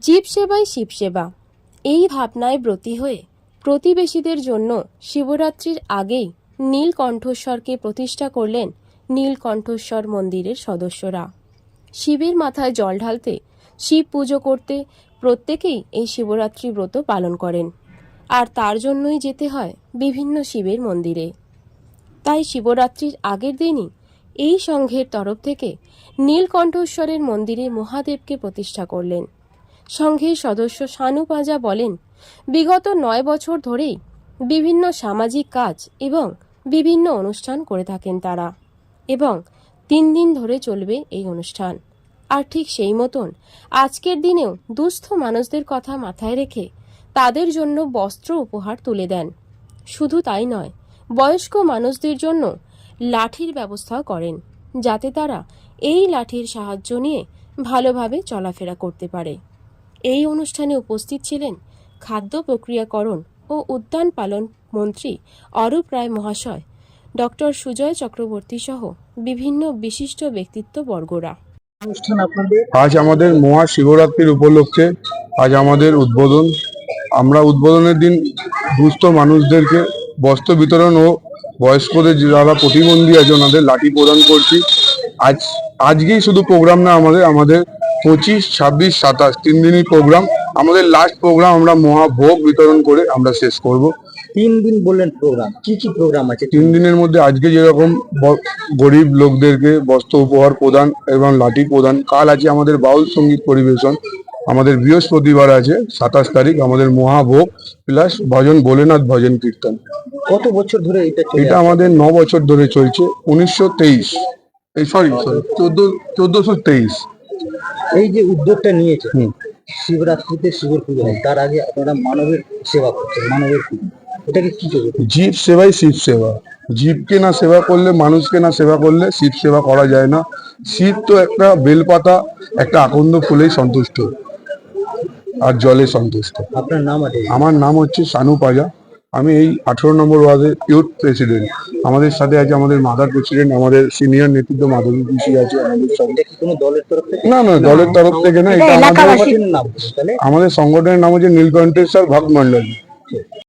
জীব সেবাই শিব সেবা এই ভাবনায় ব্রতী হয়ে প্রতিবেশীদের জন্য শিবরাত্রির আগেই নীলকণ্ঠস্বরকে প্রতিষ্ঠা করলেন নীলকণ্ঠস্বর মন্দিরের সদস্যরা। শিবের মাথায় জল ঢালতে শিব পুজো করতে প্রত্যেকেই এই শিবরাত্রি ব্রত পালন করেন। আর তার জন্যই যেতে হয় বিভিন্ন শিবের মন্দিরে। তাই শিবরাত্রির আগের দিনই এই সংঘের তরফ থেকে নীলকণ্ঠস্বরের মন্দিরে মহাদেবকে প্রতিষ্ঠা করলেন। সংঘের সদস্য শানু পাজা বলেন, বিগত নয় বছর ধরেই বিভিন্ন সামাজিক কাজ এবং বিভিন্ন অনুষ্ঠান করে থাকেন তারা এবং তিন দিন ধরে চলবে এই অনুষ্ঠান। আর ঠিক সেই মতন আজকের দিনেও দুস্থ মানুষদের কথা মাথায় রেখে তাদের জন্য বস্ত্র উপহার তুলে দেন। শুধু তাই নয়, বয়স্ক মানুষদের জন্য লাঠির ব্যবস্থাও করেন, যাতে তারা এই লাঠির সাহায্য নিয়ে ভালোভাবে চলাফেরা করতে পারে। এই অনুষ্ঠানে উপস্থিত ছিলেন খাদ্য প্রক্রিয়াকরণ ও উদ্যান পালন মন্ত্রী অরূপ রায় মহাশয় ডক্টর সুজয় চক্রবর্তী সহ বিভিন্ন বিশিষ্ট ব্যক্তিত্ব বর্গরা অনুষ্ঠান আজ আমাদের মহা শিবরাত্রির উপলক্ষে আজ আমাদের উদ্বোধন। আমরা উদ্বোধনের দিন দুস্থ মানুষদেরকে বস্ত্র বিতরণ ও বয়স্কদের যারা প্রতিবন্ধী আছে ওনাদের লাঠি প্রদান করছি। আজ আজকেই শুধু প্রোগ্রাম না আমাদের আমাদের পঁচিশ ছাব্বিশ সাতাশ তিন দিনই প্রোগ্রাম আমাদের লাস্ট প্রোগ্রাম আমরা মহাভোগ বিতরণ করে আমরা শেষ করব। তিন দিন বললেন প্রোগ্রাম কি কি প্রোগ্রাম আছে? তিন দিনের মধ্যে আজকে যেরকম গরিব লোকদেরকে বস্ত্র উপহার প্রদান এবং লাঠি প্রদান কাল আছে আমাদের বাউল সংগীত পরিবেশন। আমাদের বৃহস্পতিবার আছে সাতাশ তারিখ আমাদের মহাভোগ প্লাস ভজন ভোলেনাথ ভজন কীর্তন। কত বছর ধরে এটা এটা আমাদের ন বছর ধরে চলছে উনিশশো তেইশ। এই সরি সরি চোদ্দ চোদ্দশো তেইশ। এই যে উদ্যোগটা নিয়েছে শিবরাত্রিতে শিবের পুজো হয় তার আগে আপনারা মানবের সেবা করছেন মানবের পুজো। এটাকে কি চলবে জীব সেবাই শিব সেবা। জীবকে না সেবা করলে মানুষকে না সেবা করলে শিব সেবা করা যায় না। শিব তো একটা বেলপাতা একটা আকন্দ ফুলেই সন্তুষ্ট। আর জলে সন্তুষ্ট। আপনার নাম আছে? আমার নাম হচ্ছে সানু পাজা। আমি এই আঠেরো নম্বর ওয়ার্ডের ইউথ প্রেসিডেন্ট। আমাদের সাথে আছে আমাদের মাদার প্রেসিডেন্ট আমাদের সিনিয়র নেতৃত্ব মাধবী বিশি আছে আমাদের সাথে। এটা কি কোনো দলের তরফ থেকে? না না দলের তরফ থেকে না এটা আমাদের সংগঠনের নাম আমাদের সংগঠনের নাম হচ্ছে নীলকণ্ঠেশ্বর ভাগ মন্ডলী